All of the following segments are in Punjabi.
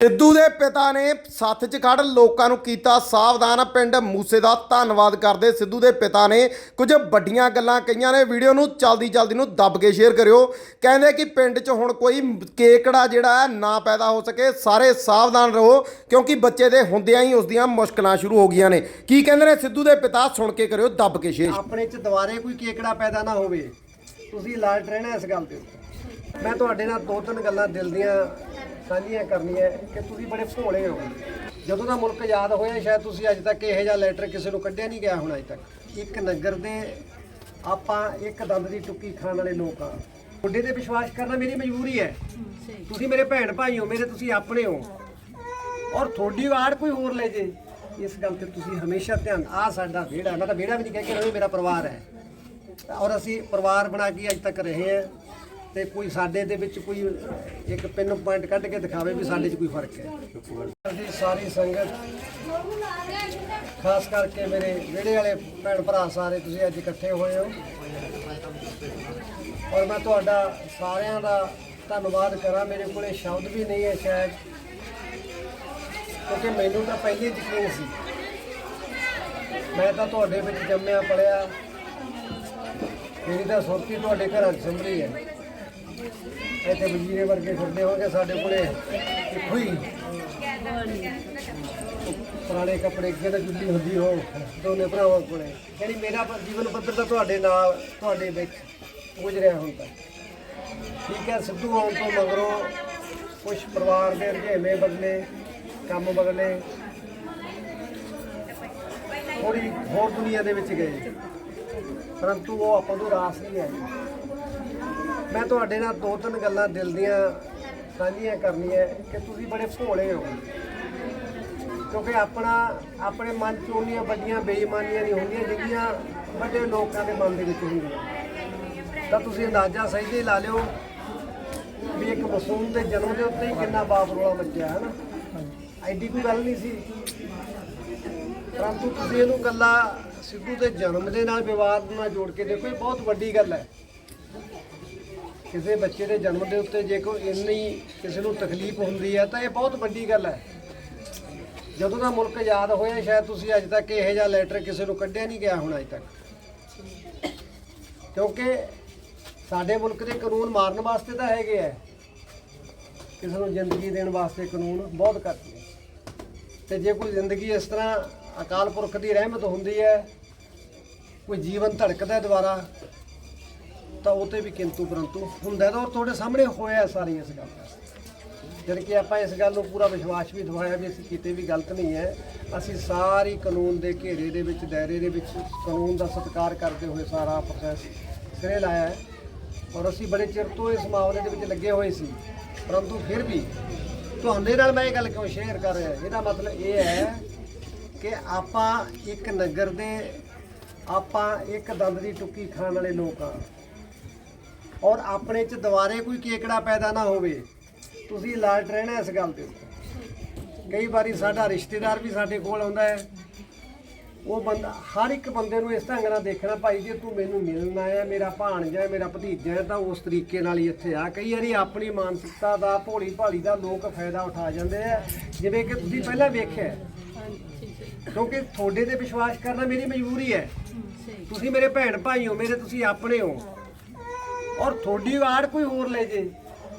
ਸਿੱਧੂ ਦੇ ਪਿਤਾ ਨੇ ਸੱਥ 'ਚ ਖੜ ਲੋਕਾਂ ਨੂੰ ਕੀਤਾ ਸਾਵਧਾਨ, ਪਿੰਡ ਮੂਸੇ ਦਾ ਧੰਨਵਾਦ ਕਰਦੇ ਸਿੱਧੂ ਦੇ ਪਿਤਾ ਨੇ ਕੁਝ ਵੱਡੀਆਂ ਗੱਲਾਂ ਕਹੀਆਂ ਨੇ। ਵੀਡੀਓ ਨੂੰ ਚਲਦੀ ਚਲਦੀ ਨੂੰ ਦੱਬ ਕੇ ਸ਼ੇਅਰ ਕਰਿਓ। ਕਹਿੰਦੇ ਕਿ ਪਿੰਡ 'ਚ ਹੁਣ ਕੋਈ ਕੇਕੜਾ ਜਿਹੜਾ ਹੈ ਨਾ ਪੈਦਾ ਹੋ ਸਕੇ, ਸਾਰੇ ਸਾਵਧਾਨ ਰਹੋ, ਕਿਉਂਕਿ ਬੱਚੇ ਦੇ ਹੁੰਦਿਆਂ ਹੀ ਉਸ ਦੀਆਂ ਮੁਸ਼ਕਲਾਂ ਸ਼ੁਰੂ ਹੋ ਗਈਆਂ ਨੇ। ਕੀ ਕਹਿੰਦੇ ਨੇ ਸਿੱਧੂ ਦੇ ਪਿਤਾ? ਸੁਣ ਕੇ ਕਰਿਓ, ਦੱਬ ਕੇ ਸ਼ੇਅਰ। ਆਪਣੇ ਚ ਦੁਬਾਰੇ ਕੋਈ ਕੇਕੜਾ ਪੈਦਾ ਨਾ ਹੋਵੇ। ਤੁਸੀਂ ਅਲਰਟ ਰਹਿਣਾ ਇਸ ਗੱਲ ਤੇ। ਮੈਂ ਤੁਹਾਡੇ ਨਾਲ ਦੋ ਤਿੰਨ ਗੱਲਾਂ ਦਿਲ ਦੀਆਂ ਸਾਂਝੀਆਂ ਕਰਨੀਆਂ ਕਿ ਤੁਸੀਂ ਬੜੇ ਭੋਲੇ ਹੋ। ਜਦੋਂ ਦਾ ਮੁਲਕ ਆਜ਼ਾਦ ਹੋਇਆ, ਸ਼ਾਇਦ ਤੁਸੀਂ ਅੱਜ ਤੱਕ ਇਹੋ ਜਿਹਾ ਲੈਟਰ ਕਿਸੇ ਨੂੰ ਕੱਢਿਆ ਨਹੀਂ ਗਿਆ ਹੁਣ ਅੱਜ ਤੱਕ। ਇੱਕ ਨਗਰ ਦੇ ਆਪਾਂ ਇੱਕ ਦੰਦ ਦੀ ਟੁੱਕੀ ਖਾਣ ਵਾਲੇ ਲੋਕ ਆ। ਤੁਹਾਡੇ ਤੇ ਵਿਸ਼ਵਾਸ ਕਰਨਾ ਮੇਰੀ ਮਜਬੂਰੀ ਹੈ। ਤੁਸੀਂ ਮੇਰੇ ਭੈਣ ਭਾਈ ਹੋ, ਮੇਰੇ ਤੁਸੀਂ ਆਪਣੇ ਹੋ। ਔਰ ਤੁਹਾਡੀ ਵਾਰ ਕੋਈ ਹੋਰ ਲੈ ਜੇ। ਇਸ ਗੱਲ ਤੇ ਤੁਸੀਂ ਹਮੇਸ਼ਾ ਧਿਆਨ ਆ ਸਾਡਾ ਵਿਹੜਾ, ਮੈਂ ਤਾਂ ਵਿਹੜਾ ਵੀ ਨਹੀਂ ਕਹਿ ਕੇ ਰਹੇ ਮੇਰਾ ਪਰਿਵਾਰ ਹੈ। ਔਰ ਅਸੀਂ ਪਰਿਵਾਰ ਬਣਾ ਕੇ ਅੱਜ ਤੱਕ ਰਹੇ ਹਾਂ। ਤੇ ਕੋਈ ਸਾਡੇ ਦੇ ਵਿੱਚ ਕੋਈ ਇੱਕ ਪਿੰਨ ਪੁਆਇੰਟ ਕੱਢ ਕੇ ਦਿਖਾਵੇ ਵੀ ਸਾਡੇ 'ਚ ਕੋਈ ਫ਼ਰਕ ਹੈ। ਅਸੀਂ ਸਾਰੀ ਸੰਗਤ, ਖਾਸ ਕਰਕੇ ਮੇਰੇ ਵਿਹੜੇ ਵਾਲੇ ਭੈਣ ਭਰਾ ਸਾਰੇ ਤੁਸੀਂ ਅੱਜ ਇਕੱਠੇ ਹੋਏ ਹੋ। ਔਰ ਮੈਂ ਤੁਹਾਡਾ ਸਾਰਿਆਂ ਦਾ ਧੰਨਵਾਦ ਕਰਾਂ। ਮੇਰੇ ਕੋਲੇ ਸ਼ਬਦ ਵੀ ਨਹੀਂ ਹੈ ਸ਼ਾਇਦ, ਕਿਉਂਕਿ ਮੈਨੂੰ ਤਾਂ ਪਹਿਲੇ ਯਕੀਨ ਸੀ। ਮੈਂ ਤਾਂ ਤੁਹਾਡੇ ਵਿੱਚ ਜੰਮਿਆ ਪਲਿਆ ਮੇਰੀ ਤਾਂ ਸੁਰਤੀ ਤੁਹਾਡੇ ਘਰਾਂ 'ਚ ਸੰਭਰੀ ਹੈ। ਇੱਥੇ ਵਜ਼ੀਰੇ ਵਰਗੇ ਫਿਰਦੇ ਹੋਣਗੇ ਸਾਡੇ ਕੋਲੇ। ਇੱਕੋ ਹੀ। ਪੁਰਾਣੇ ਕੱਪੜੇ ਕਿਹੜਾ ਜੁੱਲੀ ਹੁੰਦੀ ਹੋ ਦੋਨੇ ਭਰਾਵਾਂ ਕੋਲੇ। ਯਾਨੀ ਮੇਰਾ ਜੀਵਨ ਪੱਧਰ ਤਾਂ ਤੁਹਾਡੇ ਨਾਲ, ਤੁਹਾਡੇ ਵਿੱਚ ਗੁਜ਼ਰਿਆ ਹੁੰਦਾ। ਠੀਕ ਹੈ, ਸਿੱਧੂ ਆਉਣ ਤੋਂ ਮਗਰੋਂ ਕੁਝ ਪਰਿਵਾਰ ਦੇ ਰੁਝੇਵੇਂ ਬਦਲੇ, ਕੰਮ ਬਦਲੇ ਥੋੜੀ ਹੋਰ ਦੁਨੀਆ ਦੇ ਵਿੱਚ ਗਏ। ਪਰੰਤੂ ਉਹ ਆਪਾਂ ਤੋਂ ਰਾਸ ਨਹੀਂ ਆਈ ਮੈਂ ਤੁਹਾਡੇ ਨਾਲ ਦੋ ਤਿੰਨ ਗੱਲਾਂ ਦਿਲ ਦੀਆਂ ਸਾਂਝੀਆਂ ਕਰਨੀਆਂ ਕਿ ਤੁਸੀਂ ਬੜੇ ਭੋਲੇ ਹੋ। ਕਿਉਂਕਿ ਆਪਣਾ, ਆਪਣੇ ਮਨ 'ਚ ਉਹਨੀਆਂ ਵੱਡੀਆਂ ਬੇਈਮਾਨੀਆਂ ਨਹੀਂ ਹੁੰਦੀਆਂ ਜਿਹੜੀਆਂ ਵੱਡੇ ਲੋਕਾਂ ਦੇ ਮਨ ਦੇ ਵਿੱਚ ਹੁੰਦੀਆਂ। ਤਾਂ ਤੁਸੀਂ ਅੰਦਾਜ਼ਾ ਸਹੀ ਤੇ ਲਾ ਲਿਓ ਵੀ ਇੱਕ ਮਾਸੂਮ ਦੇ ਜਨਮ ਦੇ ਉੱਤੇ ਹੀ ਕਿੰਨਾ ਬਾਪ ਰੋਲਾ ਮੱਚਿਆ, ਹੈ ਨਾ? ਐਡੀ ਕੋਈ ਗੱਲ ਨਹੀਂ ਸੀ। ਪਰੰਤੂ ਤੁਸੀਂ ਇਹਨੂੰ ਕੱਲਾ ਸਿੱਧੂ ਦੇ ਜਨਮ ਦੇ ਨਾਲ ਵਿਵਾਦ ਨਾਲ ਜੋੜ ਕੇ ਦੇਖੋ, ਇਹ ਬਹੁਤ ਵੱਡੀ ਗੱਲ ਹੈ। ਕਿਸੇ ਬੱਚੇ ਦੇ ਜਨਮ ਦੇ ਉੱਤੇ ਜੇ ਕੋਈ ਇੰਨੀ ਕਿਸੇ ਨੂੰ ਤਕਲੀਫ ਹੁੰਦੀ ਹੈ ਤਾਂ ਇਹ ਬਹੁਤ ਵੱਡੀ ਗੱਲ ਹੈ ਜਦੋਂ ਦਾ ਮੁਲਕ ਆਜ਼ਾਦ ਹੋਇਆ, ਸ਼ਾਇਦ ਤੁਸੀਂ ਅੱਜ ਤੱਕ ਇਹੋ ਜਿਹਾ ਲੈਟਰ ਕਿਸੇ ਨੂੰ ਕੱਢਿਆ ਨਹੀਂ ਗਿਆ ਹੁਣ ਅੱਜ ਤੱਕ। ਕਿਉਂਕਿ ਸਾਡੇ ਮੁਲਕ ਦੇ ਕਾਨੂੰਨ ਮਾਰਨ ਵਾਸਤੇ ਤਾਂ ਹੈਗੇ ਆ। ਕਿਸੇ ਨੂੰ ਜ਼ਿੰਦਗੀ ਦੇਣ ਵਾਸਤੇ ਕਾਨੂੰਨ ਬਹੁਤ ਘੱਟ ਨੇ। ਤੇ ਜੇ ਕੋਈ ਜ਼ਿੰਦਗੀ ਇਸ ਤਰ੍ਹਾਂ ਅਕਾਲ ਪੁਰਖ ਦੀ ਰਹਿਮਤ ਹੁੰਦੀ ਹੈ, ਕੋਈ ਜੀਵਨ ਧੜਕਦਾ ਹੈ ਦੁਬਾਰਾ ਤਾਂ ਉਹ ਤੇ ਵੀ ਕਿੰਤੂ ਪਰੰਤੂ ਹੁੰਦਾ ਤਾਂ ਔਰ ਤੁਹਾਡੇ ਸਾਹਮਣੇ ਹੋਇਆ ਸਾਰੀ ਇਸ ਗੱਲ ਦਾ। ਜਦ ਕਿ ਆਪਾਂ ਇਸ ਗੱਲ ਨੂੰ ਪੂਰਾ ਵਿਸ਼ਵਾਸ ਵੀ ਦਿਵਾਇਆ ਵੀ ਅਸੀਂ ਕਿਤੇ ਵੀ ਗਲਤ ਨਹੀਂ ਹੈ। ਅਸੀਂ ਸਾਰੀ ਕਾਨੂੰਨ ਦੇ ਘੇਰੇ ਦੇ ਵਿੱਚ, ਦਾਇਰੇ ਦੇ ਵਿੱਚ ਕਾਨੂੰਨ ਦਾ ਸਤਿਕਾਰ ਕਰਦੇ ਹੋਏ ਸਾਰਾ ਪ੍ਰੋਸੈਸ ਸਿਰੇ ਲਾਇਆ ਹੈ। ਔਰ ਅਸੀਂ ਬੜੇ ਚਿਰ ਤੋਂ ਇਸ ਮਾਮਲੇ ਦੇ ਵਿੱਚ ਲੱਗੇ ਹੋਏ ਸੀ। ਪਰੰਤੂ ਫਿਰ ਵੀ ਤੁਹਾਡੇ ਨਾਲ ਮੈਂ ਇਹ ਗੱਲ ਕਿਉਂ ਸ਼ੇਅਰ ਕਰ ਰਿਹਾ? ਇਹਦਾ ਮਤਲਬ ਇਹ ਹੈ ਕਿ ਆਪਾਂ ਇੱਕ ਨਗਰ ਦੇ, ਆਪਾਂ ਇੱਕ ਦੰਦ ਦੀ ਟੁੱਕੀ ਖਾਣ ਵਾਲੇ ਲੋਕ ਆ ਔਰ ਆਪਣੇ ਚ ਦੁਬਾਰੇ ਕੋਈ ਕੇਕੜਾ ਪੈਦਾ ਨਾ ਹੋਵੇ। ਤੁਸੀਂ ਅਲਰਟ ਰਹਿਣਾ ਇਸ ਗੱਲ ਤੇ। ਕਈ ਵਾਰੀ ਸਾਡਾ ਰਿਸ਼ਤੇਦਾਰ ਵੀ ਸਾਡੇ ਕੋਲ ਆਉਂਦਾ ਹੈ। ਉਹ ਬੰਦਾ ਹਰ ਇੱਕ ਬੰਦੇ ਨੂੰ ਇਸ ਢੰਗ ਨਾਲ ਦੇਖਣਾ ਭਾਈ ਜੇ ਤੂੰ ਮੈਨੂੰ ਮਿਲਣ ਆਇਆ ਮੇਰਾ ਭਾਣਜਾ ਹੈ ਮੇਰਾ ਭਤੀਜਾ ਹੈ ਤਾਂ ਉਸ ਤਰੀਕੇ ਨਾਲ ਹੀ ਇੱਥੇ ਆ। ਕਈ ਵਾਰੀ ਆਪਣੀ ਮਾਨਸਿਕਤਾ ਦਾ ਭੋਲੀ ਭਾਲੀ ਦਾ ਲੋਕ ਫਾਇਦਾ ਉਠਾ ਜਾਂਦੇ ਆ। ਜਿਵੇਂ ਕਿ ਤੁਸੀਂ ਪਹਿਲਾਂ ਵੇਖਿਆ ਹੈ। ਕਿਉਂਕਿ ਤੁਹਾਡੇ ਤੇ ਵਿਸ਼ਵਾਸ ਕਰਨਾ ਮੇਰੀ ਮਜਬੂਰੀ ਹੈ। ਤੁਸੀਂ ਮੇਰੇ ਭੈਣ ਭਾਈ ਹੋ ਮੇਰੇ ਤੁਸੀਂ ਆਪਣੇ ਹੋ। ਔਰ ਤੁਹਾਡੀ ਵਾਰ ਕੋਈ ਹੋਰ ਲੈ ਜੇ।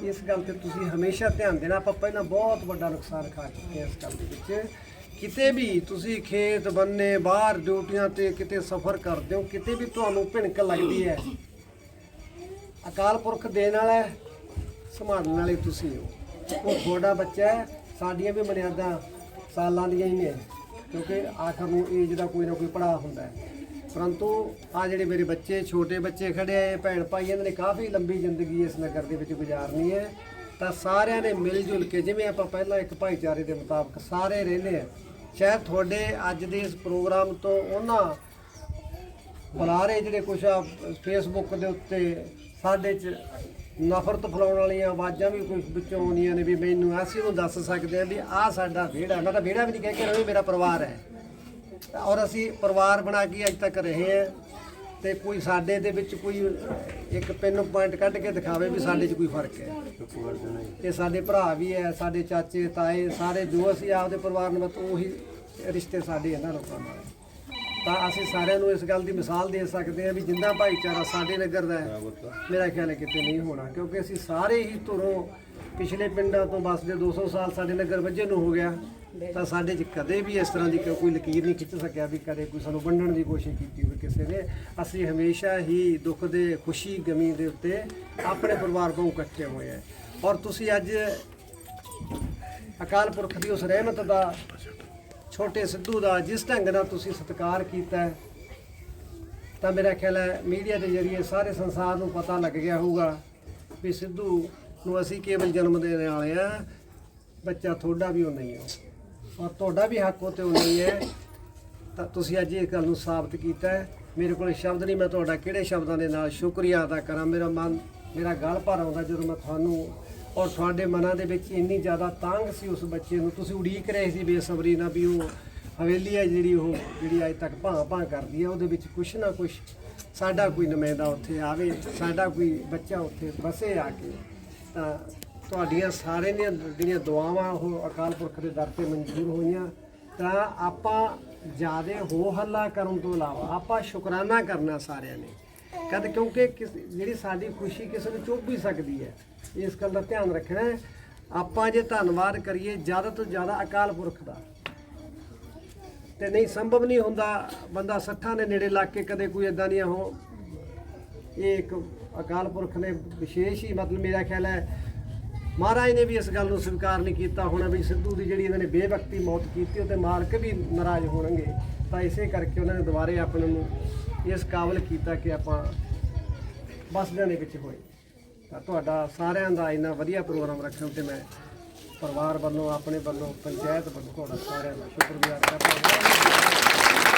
ਇਸ ਗੱਲ ਤੇ ਤੁਸੀਂ ਹਮੇਸ਼ਾ ਧਿਆਨ ਦੇਣਾ। ਆਪਾਂ ਪਹਿਲਾਂ ਬਹੁਤ ਵੱਡਾ ਨੁਕਸਾਨ ਖਾ ਚੁੱਕੇ ਹਾਂ ਇਸ ਗੱਲ ਦੇ ਵਿੱਚ। ਕਿਤੇ ਵੀ ਤੁਸੀਂ ਖੇਤ ਬੰਨੇ, ਬਾਹਰ ਡਿਊਟੀਆਂ ਤੇ ਕਿਤੇ ਸਫ਼ਰ ਕਰਦੇ ਹੋ, ਕਿਤੇ ਵੀ ਤੁਹਾਨੂੰ ਭਿਣਕ ਲੱਗਦੀ ਹੈ। ਅਕਾਲ ਪੁਰਖ ਦੇਣ ਵਾਲਾ ਸੰਭਾਲਣ ਵਾਲੇ ਤੁਸੀਂ ਹੋ। ਉਹ ਤੁਹਾਡਾ ਬੱਚਾ ਹੈ, ਸਾਡੀਆਂ ਵੀ ਮਰਿਆਦਾ ਸਾਲਾਂ ਦੀਆਂ ਹੀ ਨੇ। ਕਿਉਂਕਿ ਆਖਰ ਨੂੰ ਏਜ ਦਾ ਕੋਈ ਨਾ ਕੋਈ ਪੜਾਅ ਹੁੰਦਾ ਹੈ। ਪਰੰਤੂ ਆ ਜਿਹੜੇ ਮੇਰੇ ਬੱਚੇ, ਛੋਟੇ ਬੱਚੇ ਖੜੇ ਆ ਭੈਣ ਭਾਈ, ਇਹਨਾਂ ਨੇ ਕਾਫੀ ਲੰਬੀ ਜ਼ਿੰਦਗੀ ਇਸ ਨਗਰ ਦੇ ਵਿੱਚ ਗੁਜ਼ਾਰਨੀ ਹੈ। ਤਾਂ ਸਾਰਿਆਂ ਨੇ ਮਿਲ ਜੁਲ ਕੇ, ਜਿਵੇਂ ਆਪਾਂ ਪਹਿਲਾਂ ਇੱਕ ਭਾਈਚਾਰੇ ਦੇ ਮੁਤਾਬਕ ਸਾਰੇ ਰਹਿੰਦੇ ਆ, ਸ਼ਾਇਦ ਤੁਹਾਡੇ ਅੱਜ ਦੇ ਇਸ ਪ੍ਰੋਗਰਾਮ ਤੋਂ ਉਹਨਾਂ ਬੁਲਾਰੇ ਜਿਹੜੇ ਕੁਛ ਆ ਫੇਸਬੁੱਕ ਦੇ ਉੱਤੇ ਸਾਡੇ ਚ ਨਫ਼ਰਤ ਫਲਾਉਣ ਵਾਲੀਆਂ ਆਵਾਜ਼ਾਂ ਵੀ ਕੁਝ ਵਿੱਚੋਂ ਆਉਂਦੀਆਂ ਨੇ ਵੀ ਮੈਨੂੰ ਅਸੀਂ ਨੂੰ ਦੱਸ ਸਕਦੇ ਆ ਵੀ ਆਹ ਸਾਡਾ ਵਿਹੜਾ, ਮੈਂ ਤਾਂ ਵਿਹੜਾ ਵੀ ਨਹੀਂ ਕਹਿ ਕੇ ਰਹੇ ਮੇਰਾ ਪਰਿਵਾਰ ਹੈ। ਔਰ ਅਸੀਂ ਪਰਿਵਾਰ ਬਣਾ ਕੇ ਅੱਜ ਤੱਕ ਰਹੇ ਹਾਂ ਤੇ ਕੋਈ ਸਾਡੇ ਦੇ ਵਿੱਚ ਕੋਈ ਇੱਕ ਪਿੰਨ ਪੁਆਇੰਟ ਕੱਢ ਕੇ ਦਿਖਾਵੇ ਵੀ ਸਾਡੇ 'ਚ ਕੋਈ ਫ਼ਰਕ ਹੈ ਇਹ ਸਾਡੇ ਭਰਾ ਵੀ ਹੈ ਸਾਡੇ ਚਾਚੇ ਤਾਏ ਸਾਰੇ ਜੋ ਅਸੀਂ ਆਪਦੇ ਪਰਿਵਾਰ ਨਾਲ ਉਹੀ ਰਿਸ਼ਤੇ ਸਾਡੇ ਇਹਨਾਂ ਲੋਕਾਂ ਨਾਲ। ਤਾਂ ਅਸੀਂ ਸਾਰਿਆਂ ਨੂੰ ਇਸ ਗੱਲ ਦੀ ਮਿਸਾਲ ਦੇ ਸਕਦੇ ਹਾਂ ਵੀ ਜਿੰਦਾ ਭਾਈਚਾਰਾ ਸਾਡੇ ਨਗਰ ਦਾ ਹੈ ਮੇਰਾ ਖਿਆਲ ਹੈ ਕਿਤੇ ਨਹੀਂ ਹੋਣਾ ਕਿਉਂਕਿ ਅਸੀਂ ਸਾਰੇ ਹੀ ਧੁਰੋਂ ਪਿਛਲੇ ਪਿੰਡਾਂ ਤੋਂ ਬਸਦੇ 200 ਸਾਲ ਸਾਡੇ ਨਗਰ ਵੱਜੇ ਨੂੰ ਹੋ ਗਿਆ ਤਾਂ ਸਾਡੇ 'ਚ ਕਦੇ ਵੀ ਇਸ ਤਰ੍ਹਾਂ ਦੀ ਕੋਈ ਲਕੀਰ ਨਹੀਂ ਖਿੱਚ ਸਕਿਆ ਵੀ ਕਦੇ ਕੋਈ ਸਾਨੂੰ ਵੰਡਣ ਦੀ ਕੋਸ਼ਿਸ਼ ਕੀਤੀ ਹੋਵੇ ਕਿਸੇ ਨੇ। ਅਸੀਂ ਹਮੇਸ਼ਾ ਹੀ ਦੁੱਖ ਦੇ, ਖੁਸ਼ੀ ਗਮੀ ਦੇ ਉੱਤੇ ਆਪਣੇ ਪਰਿਵਾਰ ਤੋਂ ਇਕੱਠੇ ਹੋਏ ਆ ਔਰ ਤੁਸੀਂ ਅੱਜ ਅਕਾਲ ਪੁਰਖ ਦੀ ਉਸ ਰਹਿਮਤ ਦਾ, ਛੋਟੇ ਸਿੱਧੂ ਦਾ ਜਿਸ ਢੰਗ ਨਾਲ ਤੁਸੀਂ ਸਤਿਕਾਰ ਕੀਤਾ ਤਾਂ ਮੇਰਾ ਖਿਆਲ ਹੈ ਮੀਡੀਆ ਦੇ ਜ਼ਰੀਏ ਸਾਰੇ ਸੰਸਾਰ ਨੂੰ ਪਤਾ ਲੱਗ ਗਿਆ ਹੋਊਗਾ ਵੀ ਸਿੱਧੂ ਨੂੰ ਅਸੀਂ ਕੇਵਲ ਜਨਮ ਦੇਣ ਵਾਲੇ ਆ ਬੱਚਾ ਤੁਹਾਡਾ ਵੀ ਉਹ ਨਹੀਂ ਹੈ। ਔਰ ਤੁਹਾਡਾ ਵੀ ਹੱਕ ਉਹ ਤੇ ਉਹ ਹੈ। ਤਾਂ ਤੁਸੀਂ ਅੱਜ ਇਹ ਗੱਲ ਨੂੰ ਸਾਬਤ ਕੀਤਾ ਹੈ। ਮੇਰੇ ਕੋਲ ਸ਼ਬਦ ਨਹੀਂ, ਮੈਂ ਤੁਹਾਡਾ ਕਿਹੜੇ ਸ਼ਬਦਾਂ ਦੇ ਨਾਲ ਸ਼ੁਕਰੀਆ ਅਦਾ ਕਰਾਂ? ਮੇਰਾ ਮਨ, ਮੇਰਾ ਗਲ ਭਰ ਆਉਂਦਾ ਜਦੋਂ ਮੈਂ ਤੁਹਾਨੂੰ ਔਰ ਤੁਹਾਡੇ ਮਨਾਂ ਦੇ ਵਿੱਚ ਇੰਨੀ ਜ਼ਿਆਦਾ ਤਾਂਗ ਸੀ ਉਸ ਬੱਚੇ ਨੂੰ। ਤੁਸੀਂ ਉਡੀਕ ਰਹੇ ਸੀ ਬੇਸਬਰੀ ਨਾਲ ਵੀ ਉਹ ਹਵੇਲੀ ਹੈ ਜਿਹੜੀ ਉਹ, ਜਿਹੜੀ ਅੱਜ ਤੱਕ ਭਾਂ ਭਾਂ ਕਰਦੀ ਹੈ। ਉਹਦੇ ਵਿੱਚ ਕੁਛ ਨਾ ਕੁਛ ਸਾਡਾ ਕੋਈ ਨੁਮਾਇੰਦਾ ਉੱਥੇ ਆਵੇ, ਸਾਡਾ ਕੋਈ ਬੱਚਾ ਉੱਥੇ ਵਸੇ ਆ ਕੇ। ਤਾਂ ਤੁਹਾਡੀਆਂ ਸਾਰਿਆਂ ਦੀਆਂ ਜਿਹੜੀਆਂ ਦੁਆਵਾਂ, ਉਹ ਅਕਾਲ ਪੁਰਖ ਦੇ ਦਰ ਤੇ ਮਨਜ਼ੂਰ ਹੋਈਆਂ, ਤਾਂ ਆਪਾਂ ਜਿਆਦੇ ਹੋ ਹੱਲਾ ਕਰਨ ਤੋਂ ਇਲਾਵਾ ਆਪਾਂ ਸ਼ੁਕਰਾਨਾ ਕਰਨਾ ਸਾਰਿਆਂ ਨੇ। ਕਦ ਕਿਉਂਕਿ ਕਿਸ- ਜਿਹੜੀ ਸਾਡੀ ਖੁਸ਼ੀ ਕਿਸੇ ਨੂੰ ਚੁੱਭ ਵੀ ਸਕਦੀ ਹੈ, ਇਸ ਗੱਲ ਦਾ ਧਿਆਨ ਰੱਖਣਾ ਆਪਾਂ ਜੇ ਧੰਨਵਾਦ ਕਰੀਏ ਜ਼ਿਆਦਾ ਤੋਂ ਜ਼ਿਆਦਾ ਅਕਾਲ ਪੁਰਖ ਦਾ। ਤੇ ਨਹੀਂ, ਸੰਭਵ ਨਹੀਂ ਹੁੰਦਾ ਬੰਦਾ ਸੱਠਾਂ ਦੇ ਨੇੜੇ ਲੱਗ ਕੇ ਕਦੇ ਕੋਈ ਇਦਾਂ ਦੀਆਂ ਹੋ। ਇਹ ਇੱਕ ਅਕਾਲ ਪੁਰਖ ਨੇ ਵਿਸ਼ੇਸ਼ ਹੀ ਮਤਲਬ ਮੇਰਾ ਖਿਆਲ ਹੈ ਮਹਾਰਾਜ ਨੇ ਵੀ ਇਸ ਗੱਲ ਨੂੰ ਸਵੀਕਾਰ ਨਹੀਂ ਕੀਤਾ ਹੋਣਾ ਵੀ ਸਿੱਧੂ ਦੀ ਜਿਹੜੀ ਇਹਨਾਂ ਨੇ ਬੇਵਕਤੀ ਮੌਤ ਕੀਤੀ, ਉਹ ਤੇ ਮਾਲਕ ਵੀ ਨਾਰਾਜ਼ ਹੋਣਗੇ, ਤਾਂ ਇਸੇ ਕਰਕੇ ਉਹਨਾਂ ਨੇ ਦੁਬਾਰੇ ਆਪਣੇ ਨੂੰ ਇਸ ਕਾਬਲ ਕੀਤਾ ਕਿ ਆਪਾਂ ਬਸਦਿਆਂ ਦੇ ਵਿੱਚ ਹੋਏ। ਤਾਂ ਤੁਹਾਡਾ ਸਾਰਿਆਂ ਦਾ ਇੰਨਾ ਵਧੀਆ ਪ੍ਰੋਗਰਾਮ ਰੱਖਣ ਤੇ ਮੈਂ ਪਰਿਵਾਰ ਵੱਲੋਂ, ਆਪਣੇ ਵੱਲੋਂ, ਪੰਚਾਇਤ ਵੱਲੋਂ ਤੁਹਾਡਾ ਸਾਰਿਆਂ ਦਾ ਸ਼ੁਕਰਗੁਜ਼ਾਰ ਕਰਦਾ ਹਾਂ।